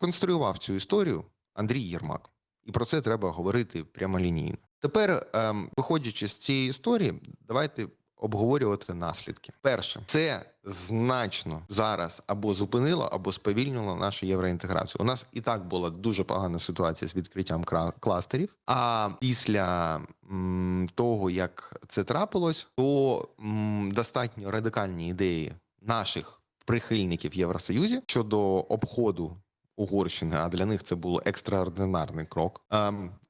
Конструював цю історію Андрій Єрмак, і про це треба говорити прямолінійно. Тепер, ем, виходячи з цієї історії, давайте обговорювати наслідки. Перше, це значно зараз або зупинило, або сповільнило нашу євроінтеграцію. У нас і так була дуже погана ситуація з відкриттям кластерів. А після того, як це трапилось, то достатньо радикальні ідеї наших прихильників в Євросоюзі щодо обходу Угорщини, а для них це був екстраординарний крок.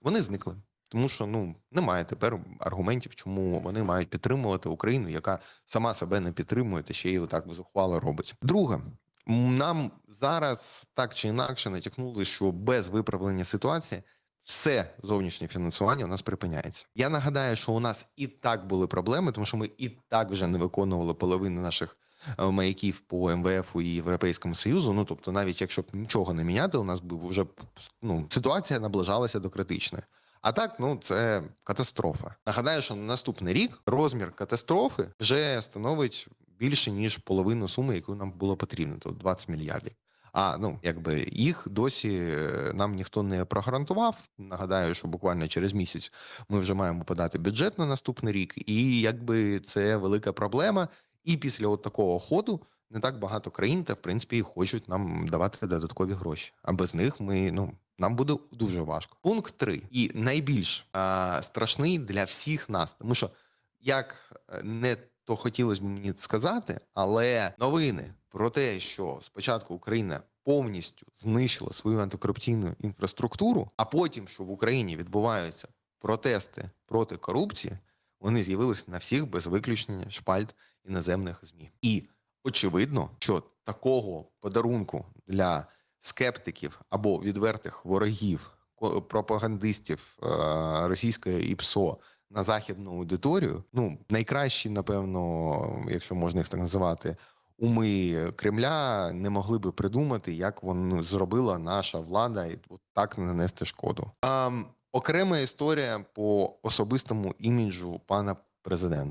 Вони зникли. Тому що ну немає тепер аргументів, чому вони мають підтримувати Україну, яка сама себе не підтримує, та ще й отак зухвало робить. Друге, нам зараз так чи інакше натякнули, що без виправлення ситуації все зовнішнє фінансування у нас припиняється. Я нагадаю, що у нас і так були проблеми, тому що ми і так вже не виконували половину наших маяків по МВФ і Європейському Союзу. Ну тобто, навіть якщо б нічого не міняти, у нас би вже ну ситуація наближалася до критичної. А так, ну це катастрофа. Нагадаю, що на наступний рік розмір катастрофи вже становить більше ніж половину суми, яку нам було потрібно, то 20 мільярдів. А ну якби їх досі е, нам ніхто не прогарантував. Нагадаю, що буквально через місяць ми вже маємо подати бюджет на наступний рік, і якби це велика проблема. І після от такого ходу не так багато країн, та в принципі хочуть нам давати додаткові гроші. А без них ми ну нам буде дуже важко. Пункт 3. і найбільш а, страшний для всіх нас, тому що як е, не то хотілося б мені сказати, але новини про те, що спочатку Україна повністю знищила свою антикорупційну інфраструктуру, а потім, що в Україні відбуваються протести проти корупції, вони з'явилися на всіх без виключення шпальт іноземних змі. І очевидно, що такого подарунку для скептиків або відвертих ворогів пропагандистів е, російської ІПСО на західну аудиторію, ну найкращі, напевно, якщо можна їх так називати, уми Кремля не могли би придумати, як воно зробила наша влада, і от так нанести шкоду. А, окрема історія по особистому іміджу пана президента.